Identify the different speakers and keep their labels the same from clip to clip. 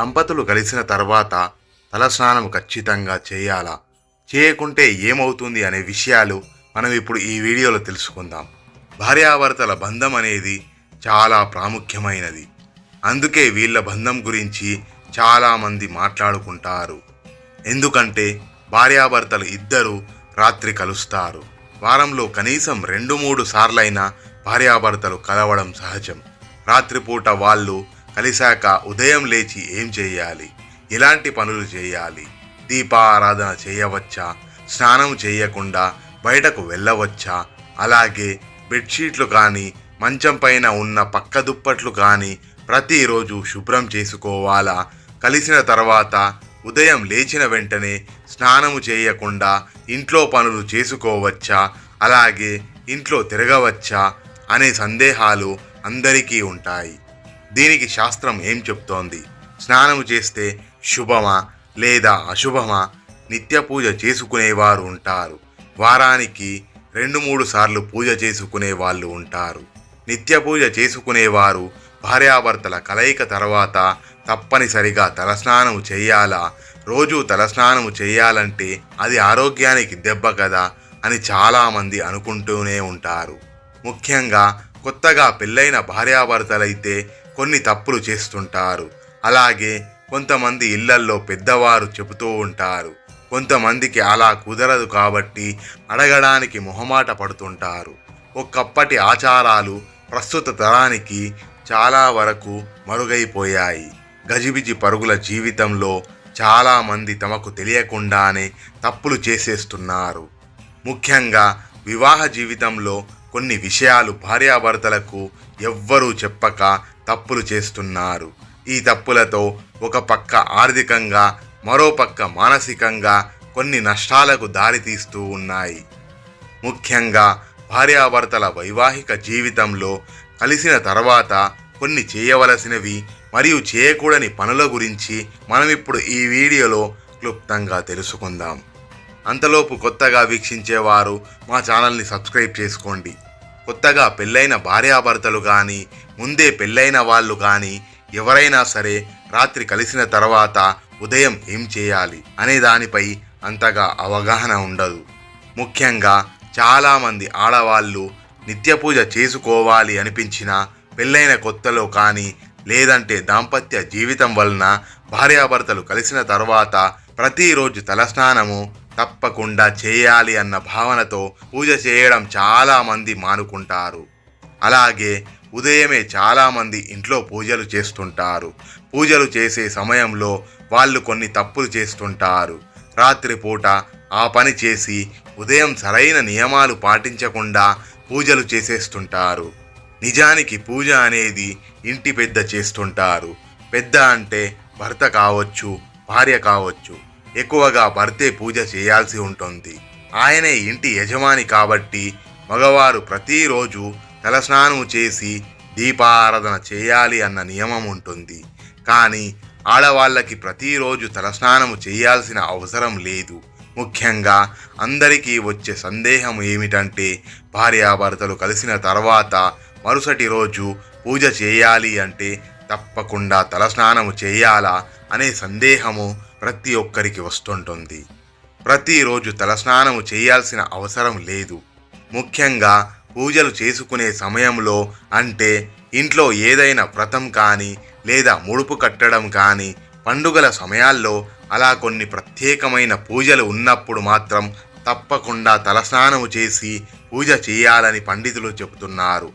Speaker 1: దంపతులు కలిసిన తర్వాత తలస్నానం ఖచ్చితంగా చేయాలా? చేయకుంటే ఏమవుతుంది అనే విషయాలు మనం ఇప్పుడు ఈ వీడియోలో తెలుసుకుందాం. భార్యాభర్తల బంధం అనేది చాలా ప్రాముఖ్యమైనది. అందుకే వీళ్ళ బంధం గురించి చాలామంది మాట్లాడుకుంటారు. ఎందుకంటే భార్యాభర్తలు ఇద్దరు రాత్రి కలుస్తారు. వారంలో కనీసం రెండు మూడు సార్లైనా భార్యాభర్తలు కలవడం సహజం. రాత్రిపూట వాళ్ళు కలిశాక ఉదయం లేచి ఏం చేయాలి? ఎలాంటి పనులు చేయాలి? దీపారాధన చేయవచ్చా? స్నానం చేయకుండా బయటకు వెళ్ళవచ్చా? అలాగే బెడ్షీట్లు కానీ మంచం పైన ఉన్న పక్క దుప్పట్లు కానీ ప్రతిరోజు శుభ్రం చేసుకోవాలా? కలిసిన తర్వాత ఉదయం లేచిన వెంటనే స్నానము చేయకుండా ఇంట్లో పనులు చేసుకోవచ్చా? అలాగే ఇంట్లో తిరగవచ్చా? అనే సందేహాలు అందరికీ ఉంటాయి. దీనికి శాస్త్రం ఏం చెప్తోంది? స్నానము చేస్తే శుభమా లేదా అశుభమా? నిత్య పూజ చేసుకునేవారు ఉంటారు. వారానికి రెండు మూడు సార్లు పూజ చేసుకునే వాళ్ళు ఉంటారు. నిత్య పూజ చేసుకునేవారు భార్యాభర్తల కలయిక తర్వాత తప్పనిసరిగా తలస్నానము చేయాలా? రోజు తలస్నానము చేయాలంటే అది ఆరోగ్యానికి దెబ్బ కదా అని చాలామంది అనుకుంటూనే ఉంటారు. ముఖ్యంగా కొత్తగా పెళ్ళైన భార్యాభర్తలైతే కొన్ని తప్పులు చేస్తుంటారు. అలాగే కొంతమంది ఇళ్ళల్లో పెద్దవారు చెబుతూ ఉంటారు. కొంతమందికి అలా కుదరదు కాబట్టి అడగడానికి మొహమాట పడుతుంటారు. ఒకప్పటి ఆచారాలు ప్రస్తుత తరానికి చాలా వరకు మరుగైపోయాయి. గజిబిజి పరుగుల జీవితంలో చాలామంది తమకు తెలియకుండానే తప్పులు చేసేస్తున్నారు. ముఖ్యంగా వివాహ జీవితంలో కొన్ని విషయాలు భార్యాభర్తలకు ఎవ్వరూ చెప్పక తప్పులు చేస్తున్నారు. ఈ తప్పులతో ఒక పక్క ఆర్థికంగా మరో పక్క మానసికంగా కొన్ని నష్టాలకు దారితీస్తూ ఉన్నాయి. ముఖ్యంగా భార్యాభర్తల వైవాహిక జీవితంలో కలిసిన తర్వాత కొన్ని చేయవలసినవి మరియు చేయకూడని పనుల గురించి మనం ఇప్పుడు ఈ వీడియోలో క్లుప్తంగా తెలుసుకుందాం. అంతలోపు కొత్తగా వీక్షించేవారు మా ఛానల్ని సబ్స్క్రైబ్ చేసుకోండి. కొత్తగా పెళ్ళైన భార్యాభర్తలు కానీ ముందే పెళ్ళైన వాళ్ళు కానీ ఎవరైనా సరే రాత్రి కలిసిన తర్వాత ఉదయం ఏం చేయాలి అనే దానిపై అంతగా అవగాహన ఉండదు. ముఖ్యంగా చాలామంది ఆడవాళ్ళు నిత్య పూజ చేసుకోవాలి అనిపించిన పెళ్ళైన కొత్తలో కానీ లేదంటే దాంపత్య జీవితం వలన భార్యాభర్తలు కలిసిన తర్వాత ప్రతిరోజు తలస్నానము తప్పకుండా చేయాలి అన్న భావనతో పూజ చేయడం చాలామంది మానుకుంటారు. అలాగే ఉదయమే చాలామంది ఇంట్లో పూజలు చేస్తుంటారు. పూజలు చేసే సమయంలో వాళ్ళు కొన్ని తప్పులు చేస్తుంటారు. రాత్రిపూట ఆ పని చేసి ఉదయం సరైన నియమాలు పాటించకుండా పూజలు చేసేస్తుంటారు. నిజానికి పూజ అనేది ఇంటి పెద్ద చేస్తుంటారు. పెద్ద అంటే భర్త కావచ్చు భార్య కావచ్చు. ఎక్కువగా భర్తే పూజ చేయాల్సి ఉంటుంది. ఆయనే ఇంటి యజమాని కాబట్టి మగవారు ప్రతిరోజు తలస్నానం చేసి దీపారాధన చేయాలి అన్న నియమం ఉంటుంది. కానీ ఆడవాళ్ళకి ప్రతిరోజు తలస్నానము చేయాల్సిన అవసరం లేదు. ముఖ్యంగా అందరికీ వచ్చే సందేహం ఏమిటంటే భార్యాభర్తలు కలిసిన తర్వాత మరుసటి రోజు పూజ చేయాలి అంటే తప్పకుండా తలస్నానము చేయాలా అనే సందేహము ప్రతి ఒక్కరికి వస్తుంటుంది. ప్రతిరోజు తలస్నానము చేయాల్సిన అవసరం లేదు. ముఖ్యంగా పూజలు చేసుకునే సమయంలో అంటే ఇంట్లో ఏదైనా వ్రతం కానీ లేదా ముడుపు కట్టడం కానీ పండుగల సమయాల్లో అలా కొన్ని ప్రత్యేకమైన పూజలు ఉన్నప్పుడు మాత్రం తప్పకుండా తలస్నానము చేసి పూజ చేయాలని పండితులు చెబుతున్నారు.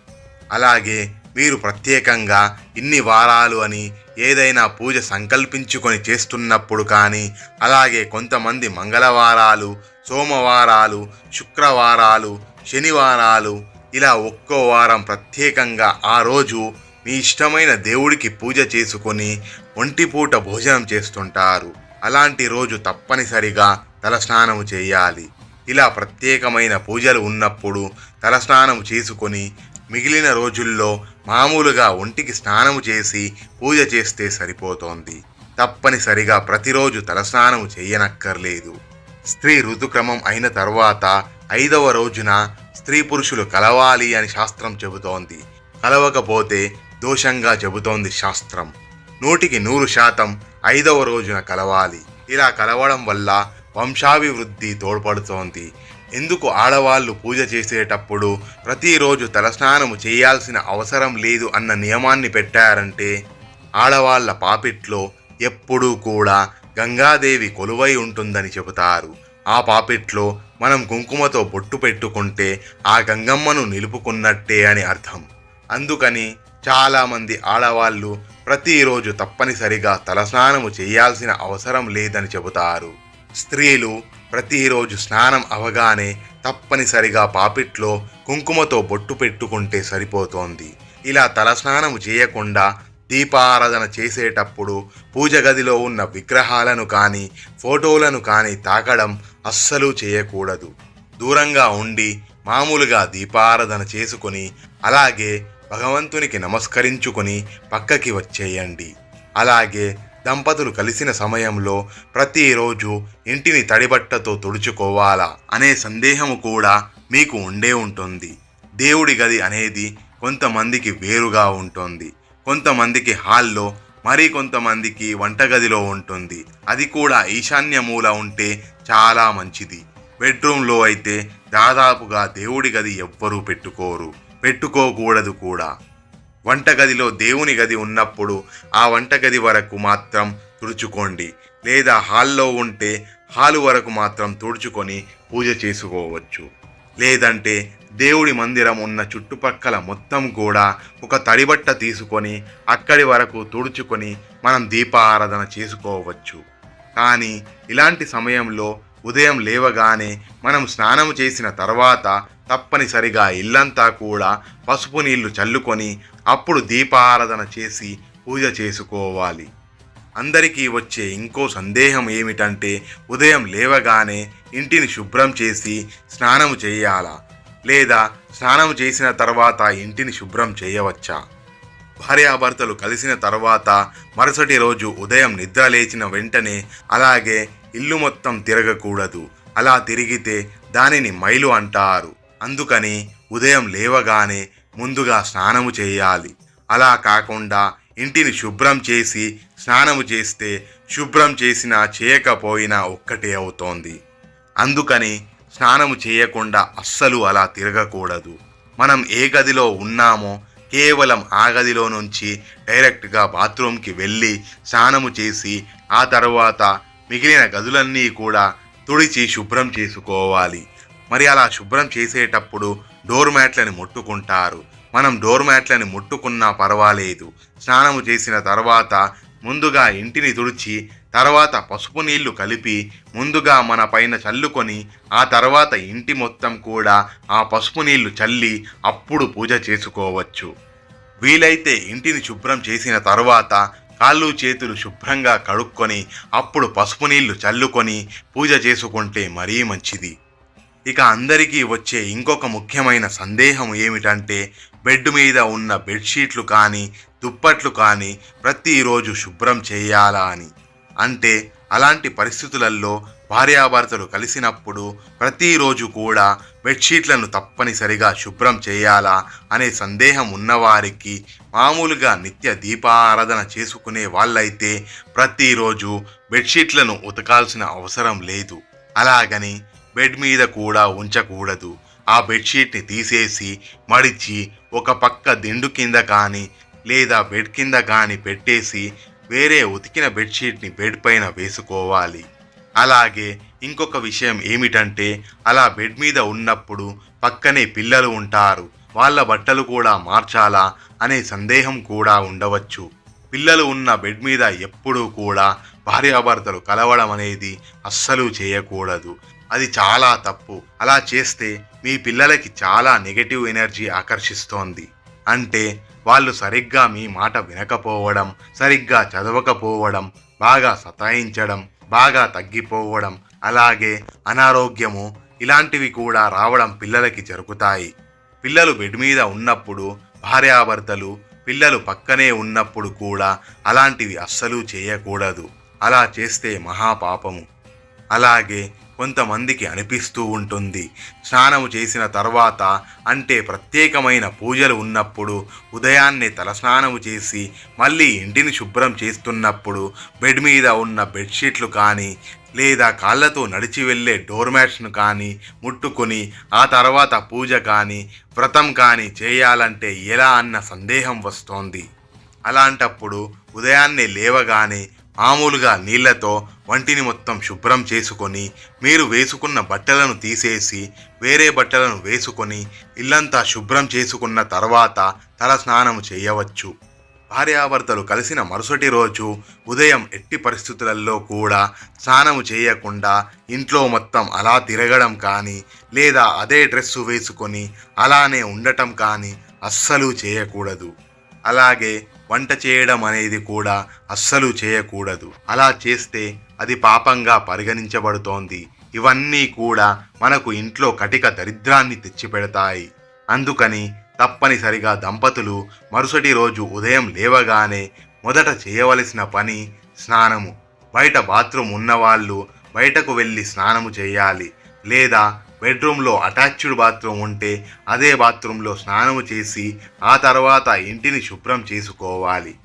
Speaker 1: అలాగే మీరు ప్రత్యేకంగా ఇన్ని వారాలు అని ఏదైనా పూజ సంకల్పించుకొని చేస్తున్నప్పుడు కానీ అలాగే కొంతమంది మంగళవారాలు సోమవారాలు శుక్రవారాలు శనివారాలు ఇలా ఒక్కో వారం ప్రత్యేకంగా ఆ రోజు మీ ఇష్టమైన దేవుడికి పూజ చేసుకొని ఒంటిపూట భోజనం చేస్తుంటారు. అలాంటి రోజు తప్పనిసరిగా తలస్నానం చేయాలి. ఇలా ప్రత్యేకమైన పూజలు ఉన్నప్పుడు తలస్నానం చేసుకొని మిగిలిన రోజుల్లో మామూలుగా ఒంటికి స్నానం చేసి పూజ చేస్తే సరిపోతోంది. తప్పనిసరిగా ప్రతిరోజు తలస్నానం చేయనక్కర్లేదు. స్త్రీ ఋతుక్రమం అయిన తర్వాత ఐదవ రోజున స్త్రీ పురుషులు కలవాలి అని శాస్త్రం చెబుతోంది. కలవకపోతే దోషంగా చెబుతోంది శాస్త్రం. నూటికి నూరు శాతం ఐదవ రోజున కలవాలి. ఇలా కలవడం వల్ల వంశాభివృద్ధి తోడ్పడుతోంది. ఎందుకు ఆడవాళ్ళు పూజ చేసేటప్పుడు ప్రతిరోజు తలస్నానము చేయాల్సిన అవసరం లేదు అన్న నియమాన్ని పెట్టారంటే ఆడవాళ్ళ పాపిట్లో ఎప్పుడూ కూడా గంగాదేవి కొలువై ఉంటుందని చెబుతారు. ఆ పాపిట్లో మనం కుంకుమతో బొట్టు పెట్టుకుంటే ఆ గంగమ్మను నిలుపుకున్నట్టే అని అర్థం. అందుకని చాలామంది ఆడవాళ్ళు ప్రతిరోజు తప్పనిసరిగా తలస్నానము చేయాల్సిన అవసరం లేదని చెబుతారు. స్త్రీలు ప్రతిరోజు స్నానం అవగానే తప్పనిసరిగా పాపిట్లో కుంకుమతో బొట్టు పెట్టుకుంటే సరిపోతోంది. ఇలా తలస్నానము చేయకుండా దీపారాధన చేసేటప్పుడు పూజ గదిలో ఉన్న విగ్రహాలను కానీ ఫోటోలను కానీ తాకడం అస్సలు చేయకూడదు. దూరంగా ఉండి మామూలుగా దీపారాధన చేసుకొని అలాగే భగవంతునికి నమస్కరించుకొని పక్కకి వచ్చేయండి. అలాగే దంపతులు కలిసిన సమయంలో ప్రతిరోజు ఇంటిని తడిబట్టతో తుడుచుకోవాలా అనే సందేహము కూడా మీకు ఉండే ఉంటుంది. దేవుడి గది అనేది కొంతమందికి వేరుగా ఉంటుంది. కొంతమందికి హాల్లో మరి కొంతమందికి వంటగదిలో ఉంటుంది. అది కూడా ఈశాన్య మూల ఉంటే చాలా మంచిది. బెడ్రూమ్లో అయితే దాదాపుగా దేవుడి గది ఎవ్వరూ పెట్టుకోరు. పెట్టుకోకూడదు కూడా. వంటగదిలో దేవుని గది ఉన్నప్పుడు ఆ వంటగది వరకు మాత్రం తుడుచుకోండి. లేదా హాల్లో ఉంటే హాలు వరకు మాత్రం తుడుచుకొని పూజ చేసుకోవచ్చు. లేదంటే దేవుడి మందిరం ఉన్న చుట్టుపక్కల మొత్తం కూడా ఒక తడిబట్ట తీసుకొని అక్కడి వరకు తుడుచుకొని మనం దీపారాధన చేసుకోవచ్చు. కానీ ఇలాంటి సమయంలో ఉదయం లేవగానే మనం స్నానం చేసిన తర్వాత తప్పనిసరిగా ఇల్లంతా కూడా పసుపు నీళ్ళు చల్లుకొని అప్పుడు దీపారాధన చేసి పూజ చేసుకోవాలి. అందరికీ వచ్చే ఇంకో సందేహం ఏమిటంటే ఉదయం లేవగానే ఇంటిని శుభ్రం చేసి స్నానం చేయాలా? లేదా స్నానం చేసిన తర్వాత ఇంటిని శుభ్రం చేయవచ్చా? భార్యాభర్తలు కలిసిన తర్వాత మరుసటి రోజు ఉదయం నిద్ర లేచిన వెంటనే అలాగే ఇల్లు మొత్తం తిరగకూడదు. అలా తిరిగితే దానిని మైలు అంటారు. అందుకని ఉదయం లేవగానే ముందుగా స్నానము చేయాలి. అలా కాకుండా ఇంటిని శుభ్రం చేసి స్నానము చేస్తే శుభ్రం చేసినా చేయకపోయినా ఒక్కటే అవుతోంది. అందుకని స్నానము చేయకుండా అస్సలు అలా తిరగకూడదు. మనం ఏ గదిలో ఉన్నామో కేవలం ఆ గదిలో నుంచి డైరెక్ట్గా బాత్రూమ్కి వెళ్ళి స్నానము చేసి ఆ తర్వాత మిగిలిన గదులన్నీ కూడా తుడిచి శుభ్రం చేసుకోవాలి. మరి అలా శుభ్రం చేసేటప్పుడు డోర్ మ్యాట్లని ముట్టుకుంటారు. మనం డోర్ మ్యాట్లని ముట్టుకున్నా పర్వాలేదు. స్నానము చేసిన తర్వాత ముందుగా ఇంటిని తుడిచి తర్వాత పసుపు నీళ్ళు కలిపి ముందుగా మన పైన చల్లుకొని ఆ తర్వాత ఇంటి మొత్తం కూడా ఆ పసుపు నీళ్ళు చల్లి అప్పుడు పూజ చేసుకోవచ్చు. వీలైతే ఇంటిని శుభ్రం చేసిన తర్వాత కాళ్ళు చేతులు శుభ్రంగా కడుక్కొని అప్పుడు పసుపు నీళ్ళు చల్లుకొని పూజ చేసుకుంటే మరీ మంచిది. ఇక అందరికీ వచ్చే ఇంకొక ముఖ్యమైన సందేహం ఏమిటంటే బెడ్ మీద ఉన్న బెడ్షీట్లు కానీ దుప్పట్లు కానీ ప్రతిరోజు శుభ్రం చేయాలా అని. అంటే అలాంటి పరిస్థితులలో భార్యాభర్తలు కలిసినప్పుడు ప్రతిరోజు కూడా బెడ్షీట్లను తప్పనిసరిగా శుభ్రం చేయాలా అనే సందేహం ఉన్నవారికి మామూలుగా నిత్య దీపారాధన చేసుకునే వాళ్ళైతే ప్రతిరోజు బెడ్షీట్లను ఉతకాల్సిన అవసరం లేదు. అలాగని బెడ్ మీద కూడా ఉంచకూడదు. ఆ బెడ్షీట్ని తీసేసి మడిచి ఒక పక్క దిండు కింద కానీ లేదా బెడ్ కింద కానీ పెట్టేసి వేరే ఉతికిన బెడ్షీట్ని బెడ్ పైన వేసుకోవాలి. అలాగే ఇంకొక విషయం ఏమిటంటే అలా బెడ్ మీద ఉన్నప్పుడు పక్కనే పిల్లలు ఉంటారు. వాళ్ళ బట్టలు కూడా మార్చాలా అనే సందేహం కూడా ఉండవచ్చు. పిల్లలు ఉన్న బెడ్ మీద ఎప్పుడూ కూడా భార్యాభర్తలు కలవడం అనేది అస్సలు చేయకూడదు. అది చాలా తప్పు. అలా చేస్తే మీ పిల్లలకి చాలా నెగటివ్ ఎనర్జీ ఆకర్షిస్తోంది. అంటే వాళ్ళు సరిగ్గా మీ మాట వినకపోవడం సరిగ్గా చదవకపోవడం బాగా సతాయించడం బాగా తగ్గిపోవడం అలాగే అనారోగ్యము ఇలాంటివి కూడా రావడం పిల్లలకి జరుగుతాయి. పిల్లలు బెడ్ మీద ఉన్నప్పుడు భార్యాభర్తలు పిల్లలు పక్కనే ఉన్నప్పుడు కూడా అలాంటివి అస్సలు చేయకూడదు. అలా చేస్తే మహాపాపము. అలాగే కొంతమందికి అనిపిస్తూ ఉంటుంది. స్నానము చేసిన తర్వాత అంటే ప్రత్యేకమైన పూజలు ఉన్నప్పుడు ఉదయాన్నే తలస్నానము చేసి మళ్ళీ ఇంటిని శుభ్రం చేస్తున్నప్పుడు బెడ్ మీద ఉన్న బెడ్షీట్లు కానీ లేదా కాళ్ళతో నడిచి వెళ్ళే డోర్ మ్యాట్స్ను కానీ ముట్టుకొని ఆ తర్వాత పూజ కానీ వ్రతం కానీ చేయాలంటే ఎలా అన్న సందేహం వస్తోంది. అలాంటప్పుడు ఉదయాన్నే లేవగానే మామూలుగా నీళ్ళతో వంటిని మొత్తం శుభ్రం చేసుకొని మీరు వేసుకున్న బట్టలను తీసేసి వేరే బట్టలను వేసుకొని ఇల్లంతా శుభ్రం చేసుకున్న తర్వాత తల స్నానం చేయవచ్చు. భార్యాభర్తలు కలిసిన మరుసటి రోజు ఉదయం ఎట్టి పరిస్థితులలో కూడా స్నానము చేయకుండా ఇంట్లో మొత్తం అలా తిరగడం కానీ లేదా అదే డ్రెస్సు వేసుకొని అలానే ఉండటం కానీ అస్సలు చేయకూడదు. అలాగే వంట చేయడం అనేది కూడా అస్సలు చేయకూడదు. అలా చేస్తే అది పాపంగా పరిగణించబడుతోంది. ఇవన్నీ కూడా మనకు ఇంట్లో కటిక దరిద్రాన్ని తెచ్చిపెడతాయి. అందుకని తప్పనిసరిగా దంపతులు మరుసటి రోజు ఉదయం లేవగానే మొదట చేయవలసిన పని స్నానము. బయట బాత్రూమ్ ఉన్నవాళ్ళు బయటకు వెళ్ళి స్నానము చేయాలి. లేదా బెడ్రూమ్లో అటాచ్డ్ బాత్రూమ్ ఉంటే అదే బాత్రూంలో స్నానం చేసి ఆ తర్వాత ఇంటిని శుభ్రం చేసుకోవాలి.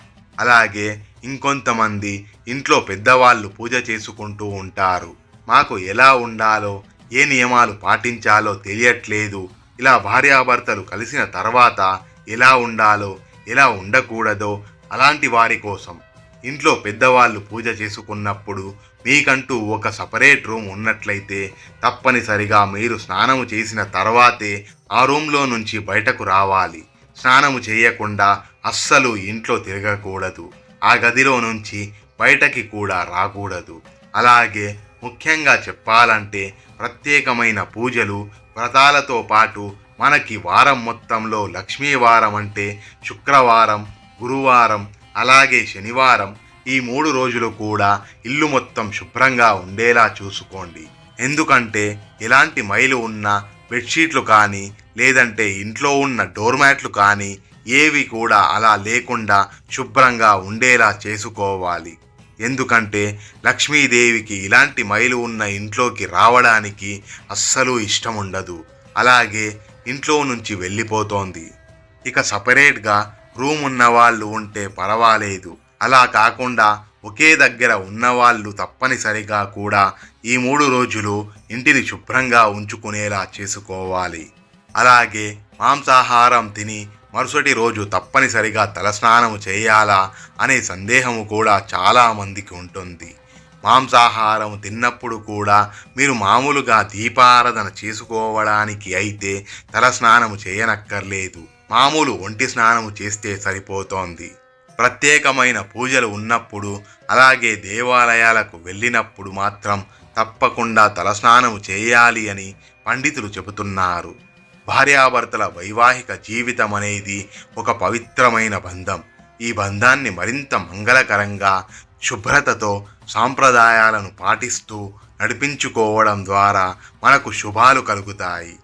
Speaker 1: అలాగే ఇంకొంతమంది ఇంట్లో పెద్దవాళ్ళు పూజ చేసుకుంటూ ఉంటారు. మాకు ఎలా ఉండాలో ఏ నియమాలు పాటించాలో తెలియట్లేదు. ఇలా భార్యాభర్తలు కలిసిన తర్వాత ఎలా ఉండాలో ఎలా ఉండకూడదో అలాంటి వారి కోసం ఇంట్లో పెద్దవాళ్ళు పూజ చేసుకున్నప్పుడు మీకంటూ ఒక సపరేట్ రూమ్ ఉన్నట్లయితే తప్పనిసరిగా మీరు స్నానము చేసిన తర్వాతే ఆ రూమ్లో నుంచి బయటకు రావాలి. స్నానము చేయకుండా అస్సలు ఇంట్లో తిరగకూడదు. ఆ గదిలో నుంచి బయటకి కూడా రాకూడదు. అలాగే ముఖ్యంగా చెప్పాలంటే ప్రత్యేకమైన పూజలు వ్రతాలతో పాటు మనకి వారం మొత్తంలో లక్ష్మీ వారం అంటే శుక్రవారం గురువారం అలాగే శనివారం ఈ మూడు రోజులు కూడా ఇల్లు మొత్తం శుభ్రంగా ఉండేలా చూసుకోండి. ఎందుకంటే ఎలాంటి మైలు ఉన్న బెడ్షీట్లు కానీ లేదంటే ఇంట్లో ఉన్న డోర్మ్యాట్లు కానీ ఏవి కూడా అలా లేకుండా శుభ్రంగా ఉండేలా చేసుకోవాలి. ఎందుకంటే లక్ష్మీదేవికి ఇలాంటి మైలు ఉన్న ఇంట్లోకి రావడానికి అస్సలు ఇష్టం ఉండదు అలాగే ఇంట్లో నుంచి వెళ్ళిపోతోంది. ఇక సపరేట్గా రూమ్ ఉన్నవాళ్ళు ఉంటే పర్వాలేదు. అలా కాకుండా ఒకే దగ్గర ఉన్నవాళ్ళు తప్పనిసరిగా కూడా ఈ మూడు రోజులు ఇంటిని శుభ్రంగా ఉంచుకునేలా చేసుకోవాలి. అలాగే మాంసాహారం తిని మరుసటి రోజు తప్పనిసరిగా తలస్నానం చేయాలా అనే సందేహము కూడా చాలామందికి ఉంటుంది. మాంసాహారం తిన్నప్పుడు కూడా మీరు మామూలుగా దీపారాధన చేసుకోవడానికి అయితే తలస్నానము చేయనక్కర్లేదు. మామూలు ఒంటి స్నానము చేస్తే సరిపోతోంది. ప్రత్యేకమైన పూజలు ఉన్నప్పుడు అలాగే దేవాలయాలకు వెళ్ళినప్పుడు మాత్రం తప్పకుండా తలస్నానము చేయాలి అని పండితులు చెబుతున్నారు. భార్యాభర్తల వైవాహిక జీవితం అనేది ఒక పవిత్రమైన బంధం. ఈ బంధాన్ని మరింత మంగళకరంగా శుభ్రతతో సాంప్రదాయాలను పాటిస్తూ నడిపించుకోవడం ద్వారా మనకు శుభాలు కలుగుతాయి.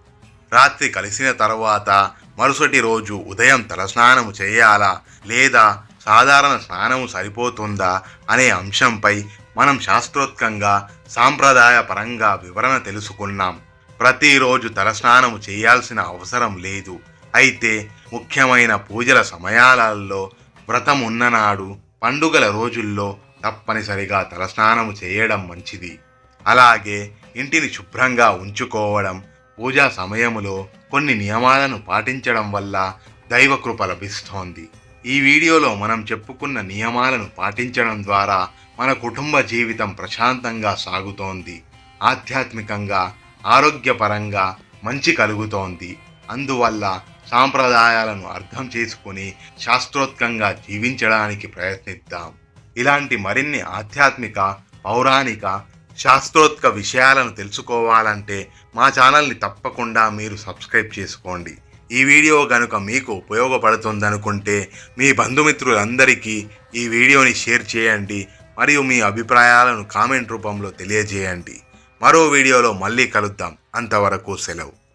Speaker 1: రాత్రి కలిసిన తర్వాత మరుసటి రోజు ఉదయం తలస్నానము చేయాలా లేదా సాధారణ స్నానము సరిపోతుందా అనే అంశంపై మనం శాస్త్రోత్కంగా సాంప్రదాయ పరంగా వివరణ తెలుసుకున్నాం. ప్రతిరోజు తలస్నానము చేయాల్సిన అవసరం లేదు. అయితే ముఖ్యమైన పూజల సమయాలలో వ్రతం ఉన్ననాడు పండుగల రోజుల్లో తప్పనిసరిగా తలస్నానము చేయడం మంచిది. అలాగే ఇంటిని శుభ్రంగా ఉంచుకోవడం పూజా సమయములో కొన్ని నియమాలను పాటించడం వల్ల దైవకృప లభిస్తోంది. ఈ వీడియోలో మనం చెప్పుకున్న నియమాలను పాటించడం ద్వారా మన కుటుంబ జీవితం ప్రశాంతంగా సాగుతోంది. ఆధ్యాత్మికంగా ఆరోగ్యపరంగా మంచి కలుగుతోంది. అందువల్ల సాంప్రదాయాలను అర్థం చేసుకుని శాస్త్రోత్కంగా జీవించడానికి ప్రయత్నిద్దాం. ఇలాంటి మరిన్ని ఆధ్యాత్మిక పౌరాణిక శాస్త్రోత్క విషయాలను తెలుసుకోవాలంటే మా ఛానల్ని తప్పకుండా మీరు సబ్స్క్రైబ్ చేసుకోండి. ఈ వీడియో కనుక మీకు ఉపయోగపడుతుందనుకుంటే మీ బంధుమిత్రులందరికీ ఈ వీడియోని షేర్ చేయండి మరియు మీ అభిప్రాయాలను కామెంట్ రూపంలో తెలియజేయండి. మరో వీడియోలో మళ్ళీ కలుద్దాం. అంతవరకు సెలవు.